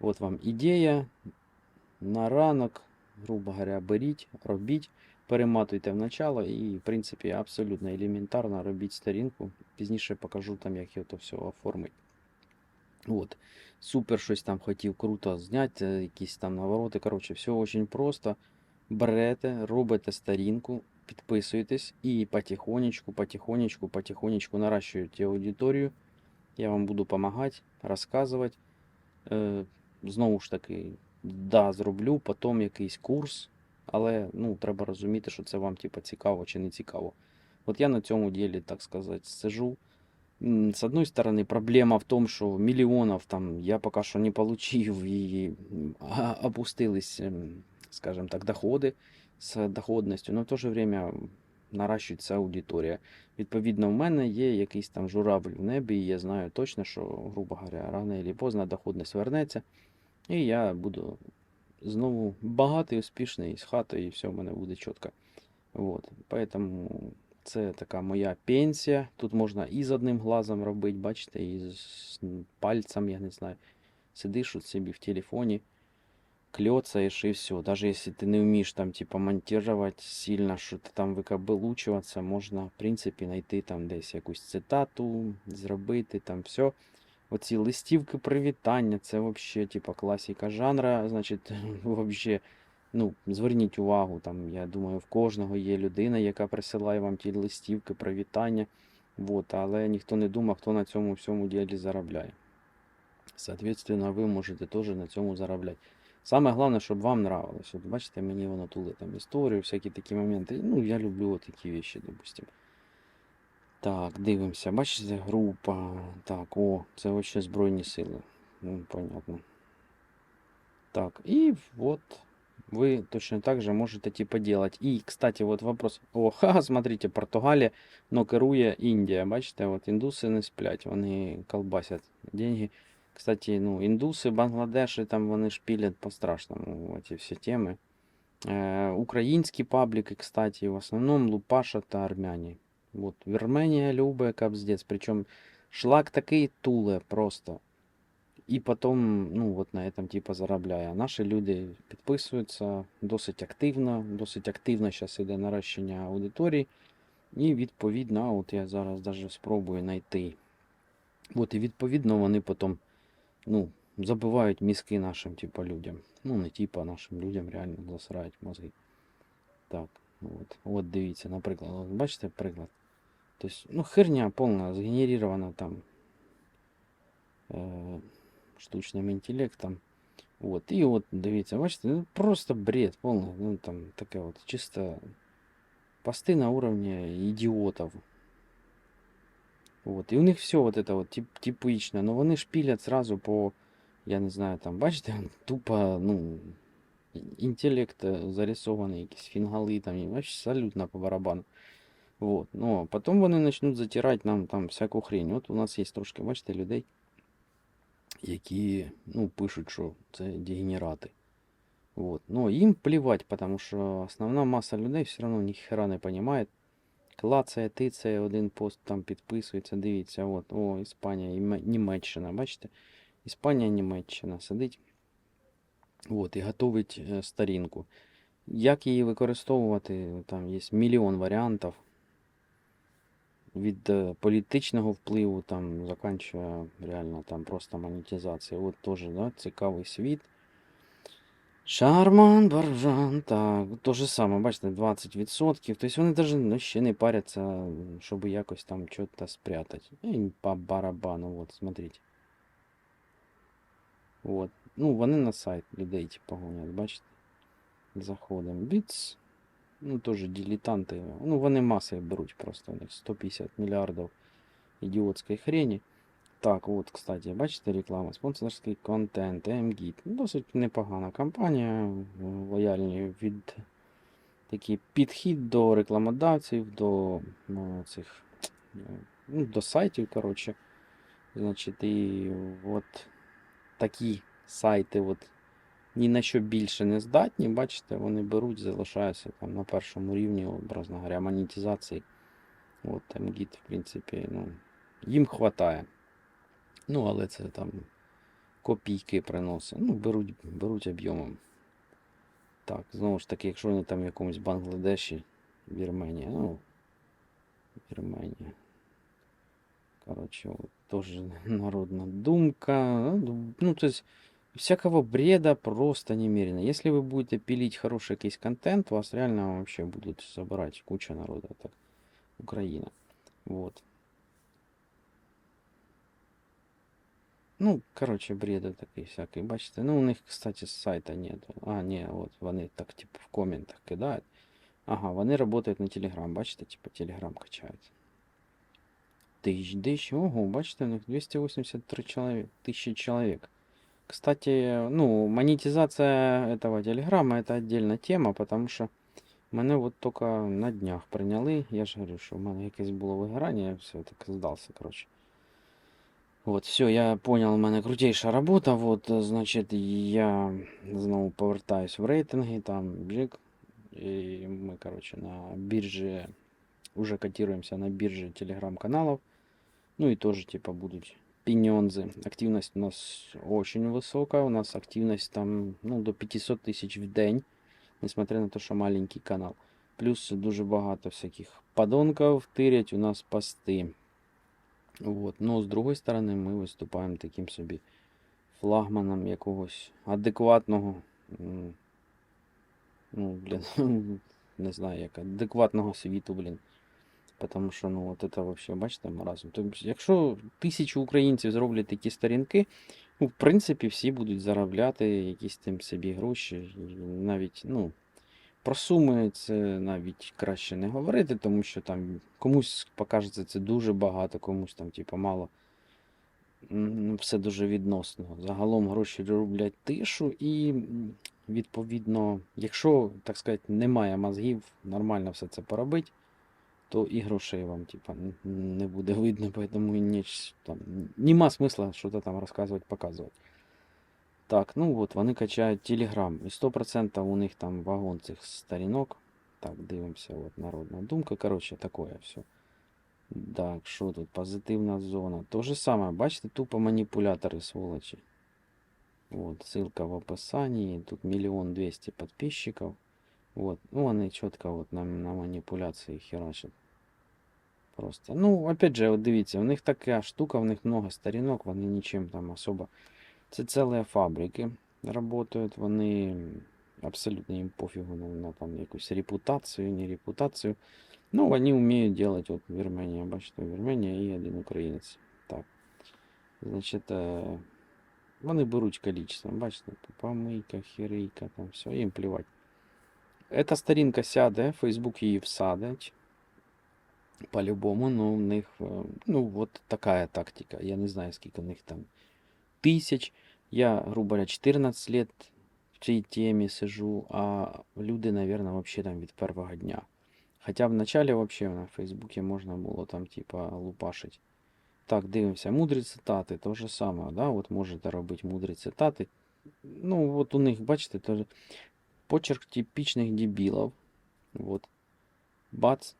От вам ідея. На ранок, грубо говоря, беріть, робіть, перематуйте в начало і, в принципі, абсолютно елементарно робіть сторінку. Пізніше покажу там, як його то все оформити. От. Супер щось там хотів круто зняти, е, якісь там навороти. Коротше, все дуже просто. Берете, робите сторінку, підписуєтесь і потихонечку, потихонечку, потихонечку наращуєте аудиторію. Я вам буду допомагати, розказувати. Знову ж таки, да, зроблю потім якийсь курс, але ну, треба розуміти, що це вам типу, цікаво чи не цікаво. От я на цьому ділі, так сказати, сижу. С одной стороны, проблема в том, что миллионов там я пока что не получив и опустились, ем, скажем так, доходи з доходністю, але в то же время наращується аудиторія. Відповідно, в мене є якийсь там журавль в небі, і я знаю точно, що, грубо говоря, рано чи поздно доходність вернеться, і я буду знову багатий, успішний з хатою, і все в мене буде чітко. Вот. Поэтому це така моя пенсія. Тут можна і з одним глазом робити, бачите, і з пальцем, я не знаю. Сидиш от собі в телефоні, кльоцаєш і все. Даже якщо ти не вмієш там, типа, монтувати сильно, що ти там викабелучуватися, можна, в принципі, знайти там десь якусь цитату, зробити там все. Оці листівки привітання, це взагалі, типа, класика жанра, значить, вообще. Ну, зверніть увагу, там, я думаю, в кожного є людина, яка присилає вам ті листівки, привітання. Вот, але ніхто не думав, хто на цьому всьому ділі заробляє. Соответственно, ви можете теж на цьому заробляти. Саме головне, щоб вам нравилось. От бачите, мені воно тули там історію, всякі такі моменти. Ну, я люблю такі вещи, допустим. Так, дивимося. Бачите, група. Так, о, це вообще Збройні сили. Ну, понятно. Так, и вот вы точно так же можете типа делать. И, кстати, вот вопрос. О, ха, смотрите, Португалія, но керує Індія. Бачите, от індуси не сплять, вони колбасять деньги. Кстати, ну, індуси, Бангладеші, там вони шпілять по-страшному ці всі теми. Е, українські пабліки, кстати, в основному Лупаша та армяні. Вот, Вірменія любить капздець, причому шлак такий туле просто. І потім, ну, от на этом типа заробляє. Наші люди підписуються досить активно, досить активно зараз іде нарощення аудиторії. І відповідно, от я зараз даже спробую знайти. От, і відповідно вони потім, ну, забивають мізки нашим, типа, людям. Ну, не типа нашим людям, реально засирають мозги. Так, от. От дивіться, наприклад, от бачите приклад. Тобто, ну, херня повна, згенерована там. Е- штучним інтелектом. От. І от, дивіться, бачите, ну, просто бред повний. Ну, там таке от чисто пости на уровне ідіотів. От. І у них все вот это вот тип, типично, но вони шпілять сразу по, я не знаю, там, бачите, тупо, ну, інтелект е, зарисований, якісь фінгали там, і вообще абсолютно по барабану. Вот. Ну, а потім вони почнуть затирати нам там всяку хрень. От у нас є трошки, бачите, людей які ну, пишуть, що це дегенерати. Вот. Но їм плевать, потому що основна маса людей все одно ніхера не розуміє. Клацає, тицає, один пост там підписується, дивіться, от, о, Іспанія, Іме- Німеччина, бачите? Іспанія, Німеччина сидить. От, і готовить е, сторінку. Як її використовувати? Там є мільйон варіантів від е, політичного впливу, там, заканчує реально там просто монетизація. От теж, да, цікавий світ. Шарман, Баржан, так, то же саме, бачите, 20%. Тобто вони навіть ну, ще не паряться, щоб якось там щось спрятати. І по барабану, от, смотрите. От. Ну, вони на сайт людей, типу, гонять, бачите? Заходимо. Біц. Ну, теж дилетанти. Ну, вони масою беруть просто. У них 150 мільярдів ідіотської хрені. Так, от, кстати, бачите, реклама, спонсорський контент, MGIT. Досить непогана компанія, лояльні від такий підхід до рекламодавців, до ну, цих, ну, до сайтів, коротше. Значить, і от такі сайти, от ні на що більше не здатні, бачите, вони беруть, залишаються там на першому рівні, образно говоря, монетизації. От MGIT, в принципі, ну, їм хватає. Ну, але це там копійки приносить. Ну, беруть, беруть об'ємом. Так, знову ж таки, якщо вони там в якомусь Бангладеші, Вірменія, ну, Вірменія. Короче, вот тоже народная думка. Ну, то есть, всякого бреда просто немерено. Если вы будете пилить хороший кейс контент, вас реально вообще будут собирать куча народа. Так, Украина. Вот. Ну, короче, бреда такий всякий. Бачите, ну у них, кстати, сайта нету. А, ні, от вони так, типу, в коментах кидають. Ага, вони працюють на Telegram, бачите, типу, Telegram качають. Тысяч, тысяч, ого, бачите, у них 283 человек, тысячи человек. Кстати, ну, монетизация этого телеграма это отдельная тема, потому що мене от тільки на днях прийняли. Я ж говорю, що в мене якесь було вигорання, я все так здався, коротше. Вот, все, я понял, у мене крутейша робота. Вот, значить, я знову повертаюсь в рейтинги, там бжик. І ми, коротше, на біржі уже котируемся на бирже телеграм-каналов. Ну и тоже типа будут пенензы. Активность у нас очень высокая. У нас активность там ну, до 500 тысяч в день. Несмотря на то, що маленький канал. Плюс дуже багато всяких подонков тирять у нас пости. Вот. Но з другої сторони ми виступаємо таким собі флагманом якогось адекватного. м, Ну, блін, не знаю, як адекватного світу, блін. Потому що, ну, от це вообще, бачите, маразм. Тобто, якщо тисячу українців зроблять такі сторінки, ну, в принципі, всі будуть заробляти якісь тим собі гроші. Навіть, ну, про суми це навіть краще не говорити, тому що там комусь покажеться це дуже багато, комусь там, типу, мало. Все дуже відносно. Загалом гроші роблять тишу і, відповідно, якщо, так сказати, немає мозгів нормально все це поробити, то і грошей вам, типа, н- не буде видно, поэтому і ніч, там, нема смисла щось там розказувати, показувати. Так, ну от, вони качають Telegram. І 100% у них там вагон цих сторінок. Так, дивимося, от народна думка. Коротше, такое все. Так, що тут? Позитивна зона. То же саме, бачите, тупо маніпулятори сволочі. Вот, ссылка в описании. Тут миллион двести подписчиков. Вот, ну они четко вот на, на манипуляции херачат. Просто. Ну, опять же, от дивіться, у них така штука, у них много сторінок, вони нічим там особо. Це цілі фабрики работают, вони абсолютно їм пофігу на, на там якусь репутацію, не репутацію. Ну, вони вміють делать, от Вірменія, бачите, Вірменія і один українець. Так. Значить, е, вони беруть количеством, бачите, помийка, херейка, там все, їм плівать. Эта сторінка сяде, Facebook її всадить. По-любому, ну, в них, е, ну, вот такая тактика. Я не знаю, скільки у них там тисяч. Я, грубо говоря, 14 лет в цій темі сижу, а люди, наверное, вообще там від першого дня. Хоча в начале вообще на Фейсбуке можна було там, типа, лупашить. Так, дивимося, мудрі цитати, то же саме, да? От можете робити мудрі цитати. Ну, от у них, бачите, теж почерк типічних дебілів. От. Бац.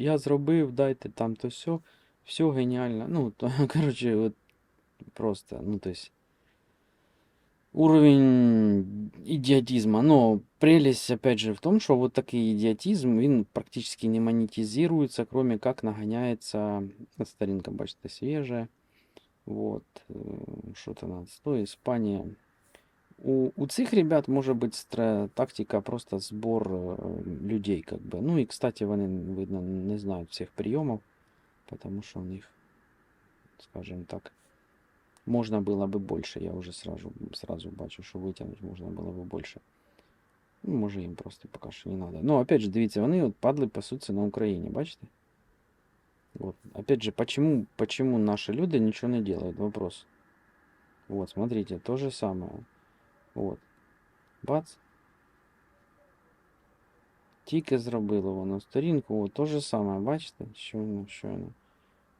Я зробив, дайте там то все. Все геніально. Ну, то, короче, от просто, ну, то есть, уровень идиотизма. Но прелесть, опять же, в том, что вот такой идиотизм, він практически не монетизируется, кроме как нагоняется, ну, старинка, бачите, свежая. Вот, э, что-то надо. Сто, Испания. У, у цих ребят може бути стра- тактика просто збор е, людей, как бы. Ну і, кстати, вони, видно, не знають всіх прийомів, потому що у них, скажем так, можна було би більше. Я вже сразу, сразу бачу, що витягнути можна було би більше. Ну, може їм просто поки що не надо. Ну, опять же, дивіться, вони от падли пасуться на Україні, бачите? Вот. Опять же, почему, почему наши люди ничего не делают? Вопрос. Вот, смотрите, то же самое. Вот. Бац. Тільки зробило воно сторінку, от то же саме, бачите? Щойно, щойно.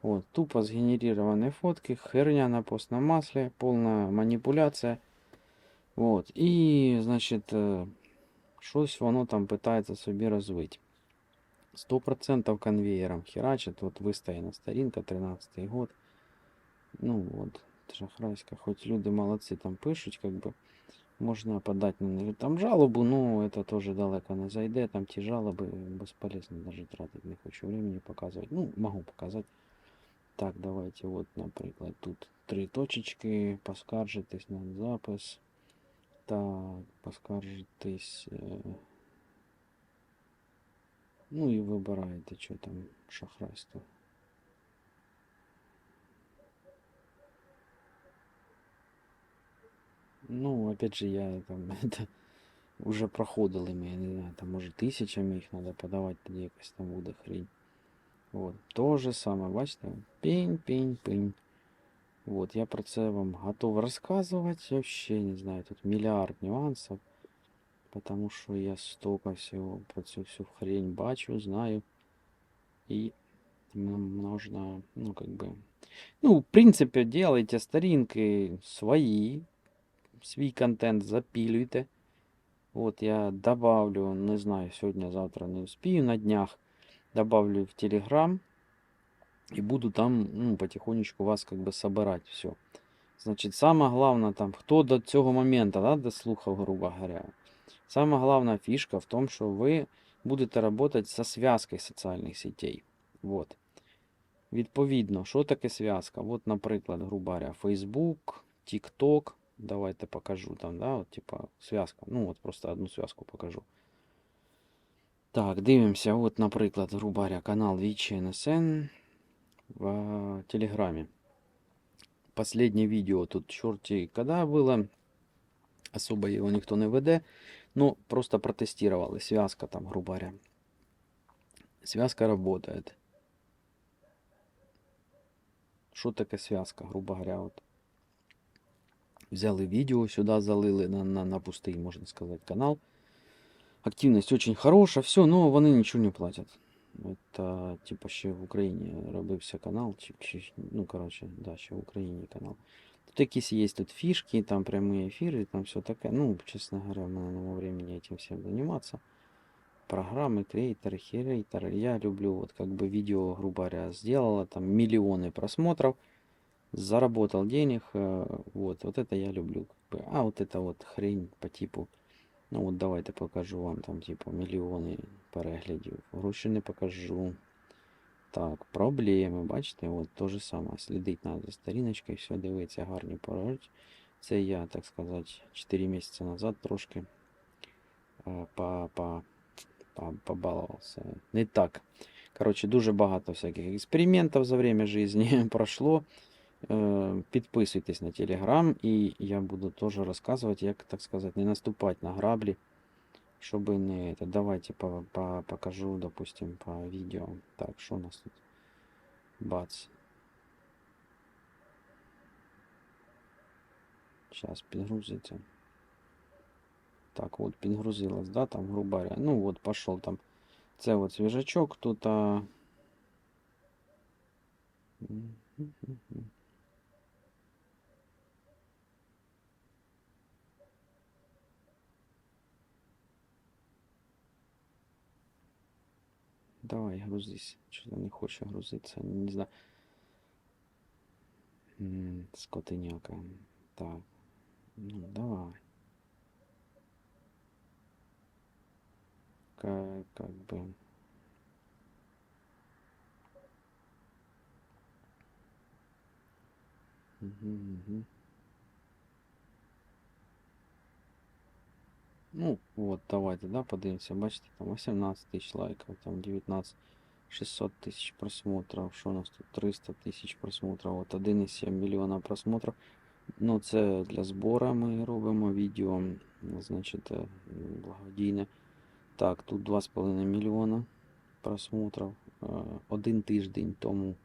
От, тупо згенерировані фотки, херня на постном масле, повна маніпуляція. Вот. І, значить, е, щось воно там питається собі розвити. 100% конвейером херачит. Вот выстояна сторінка, 13 год. Ну вот, шахрайська. Хоч люди молодці там пишуть, как бы можна подати на них там жалобу, ну это тоже далеко не зайде. Там ті жалоби бесполезно даже тратить, не хочу времени показувати. Ну, могу показати. Так, давайте, от, наприклад, тут три точечки, поскаржитись на запис. Так, поскаржитись. Е... Ну і вибираєте, що там шахрайство. Ну, опять же, я там это уже проходили ми, я не знаю, там може тисячами їх треба подавати, тоді якась там буде хрень. Вот. То же саме, бачите? Пінь, пінь, пінь. Вот, я про це вам готов розказувати. Вообще не знаю, тут мільярд нюансів. Потому що я столько всего про цю всю хрень бачу, знаю. И можно, ну, как бы... Ну, в принципе, делайте старинки свои. Свій контент запилюйте. Вот я добавлю, не знаю, сегодня, завтра не успею, на днях добавлю в Телеграм и буду там ну, потихонечку вас как бы собирать все. Значит, самое главное там, кто до цього момента, да, дослухав, грубо говоря, самая главная фишка в том, что вы будете работать со связкой социальных сетей. Вот. Відповідно, що таке зв'язка? От, наприклад, грубо говоря, Facebook, TikTok. Давайте покажу там, да, от, типа, зв'язка. Ну, от просто одну зв'язку покажу. Так, дивимося, от, наприклад, грубо говоря, канал Вичи НСН в э, Телеграме. Последнее видео тут черти когда было. Особо его никто не веде. Ну, просто протестировали. Связка там, грубо говоря. Связка работает. Що таке связка, грубо говоря, от. Взяли видео, сюда залили на, на, на пустий, можна сказати, канал. Активність очень хороша, все, но вони нічого не платять. Это типа ще в Україні робився канал, чи, чи, ну короче, да, ще в Україні канал. Тут якісь є тут фішки, там прямые эфиры, там все таке. Ну, честно говоря, у мене нема времени этим всем заниматься. Программы, креаторы, херейторы. Я люблю, вот как бы видео, грубо говоря, сделала, там миллионы просмотров, заработал денег, э, вот, вот это я люблю. Как бы. А вот это вот хрень по типу, ну вот давайте покажу вам там типу мільйони переглядів. Гроші не покажу. Так, проблеми, бачите, от то же саме. Слідить треба за сторіночкою, все дивиться, гарні порають. Це я, так сказати, 4 місяці назад трошки е, по, по, по, побалувався. Не так. Коротше, дуже багато всяких експериментів за время життя пройшло. Е, Підписуйтесь на телеграм, і я буду теж розказувати, як, так сказати, не наступати на граблі. Чтобы не это, давайте по, по, покажу, допустим, по видео. Так, что у нас тут? Бац. Сейчас підгрузиться. Так, вот підгрузилось, да, там, грубо говоря. Ну вот, пошел там. Це вот свіжачок тут. А... Давай, грузись. Что-то не хочет грузиться. Не знаю. Скотиняка. Так. Ну, давай. Как, как бы. Мгм, мгм. Ну, вот, давайте, да, подивимося. Бачите, там 18 тисяч лайків, там 19, 600 тисяч просмотрів. Що у нас тут? 300 тисяч просмотрів. От 1,7 мільйона просмотрів. Ну, це для збору ми робимо відео. Значить, е, благодійне. Так, тут 2,5 мільйона просмотрів. Е, Один тиждень тому.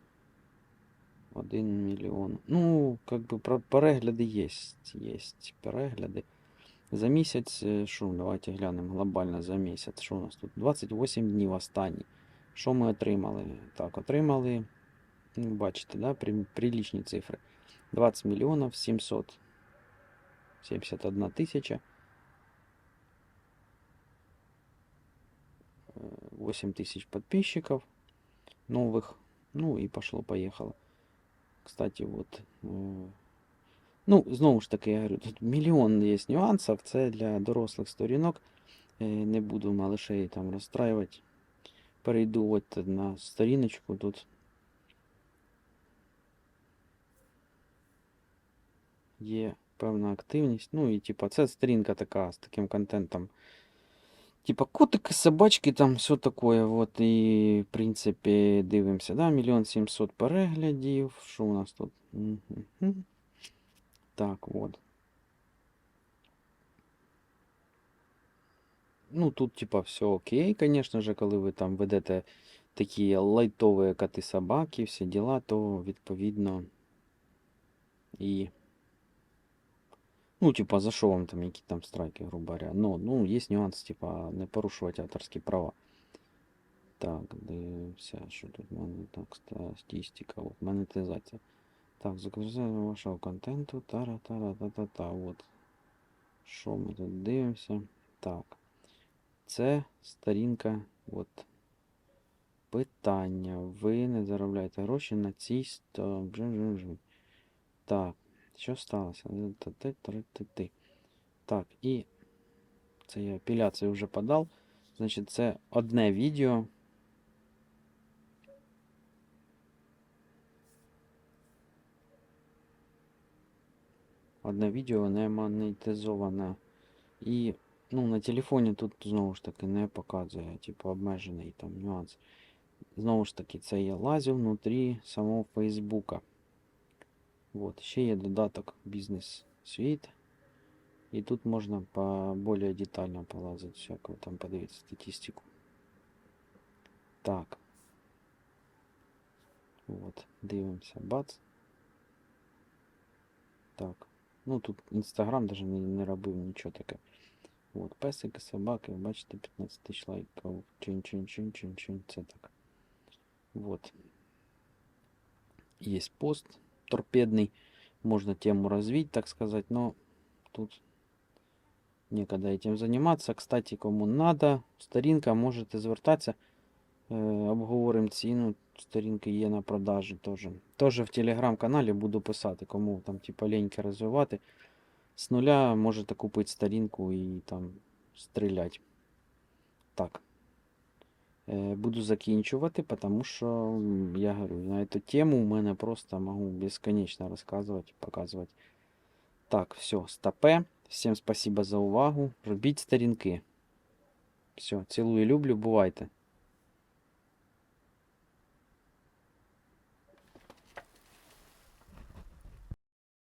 1 мільйон. Ну, как бы перегляди є. Є перегляди. За місяць, е, що, давайте глянемо глобально за місяць. Що у нас тут? 28 днів останні. Що ми отримали? Так, отримали, ну, бачите, да, при, приличні цифри. 20 мільйонів 771 тисяча. Е, 8 тысяч подписчиков новых. Ну и пошло-поехало. Кстати, вот э, Ну, знову ж таки, я говорю, тут мільйон є нюансів, це для дорослих сторінок. Е, Не буду малишей там розстраювати. Перейду от на сторіночку тут. Є певна активність. Ну і типа це сторінка така з таким контентом. Типа котики, собачки, там все такое. Вот, і, в принципі, дивимося, да, мільйон сімсот переглядів. Що у нас тут? Мгм. Так, от. Ну, тут, типа, все окей, конечно же, коли ви там ведете такі лайтові коти собаки, всі діла, то відповідно і. Ну, типа, за що вам там які там страйки, грубо говоря. Ну, ну, є нюанс, типа, не порушувати авторські права. Так, дивимося, що тут в мене так, статистика, от, монетизація. Так, загрузення вашого контенту, тара-тара-та-та-та, от. Що ми тут дивимося? Так. Це сторінка, от. Питання. Ви не заробляєте гроші на цій сто... бжу-жу-жу. Так, що сталося? Ти-ти-ти-ти-ти. Так, і це я апеляцію вже подав. Значить, це одне відео. Одне відео не монетизоване. І ну, на телефоні тут знову ж таки не показує, типу, обмежений там нюанс. Знову ж таки, це я лазю внутрі самого Фейсбука. Вот, ще є додаток Бізнес Світ. І тут можна по более детально полазити, всякого там подивитися статистику. Так. Вот, дивимося. Бац. Так. Ну тут Інстаграм даже не, не робив нічого таке. От, песики, собаки, бачите, 15 тисяч лайків. Чин-чин-чин-чин-чин. Це так. Вот. Есть пост торпедный. Можно тему развить, так сказать, но тут некогда этим заниматься. Кстати, кому надо, сторінка, можете звертатися. Е, обговоримо ціну. Сторінки є на продажі теж. Теж в телеграм-каналі буду писати, кому там типа ліньки розвивати. З нуля можете купити сторінку і там стріляти. Так. Е, Буду закінчувати, тому що я говорю, на цю тему в мене просто можу безконечно розказувати, показувати. Так, все, стопе. Всім спасибо за увагу. Робіть сторінки. Все, цілую, люблю, бувайте.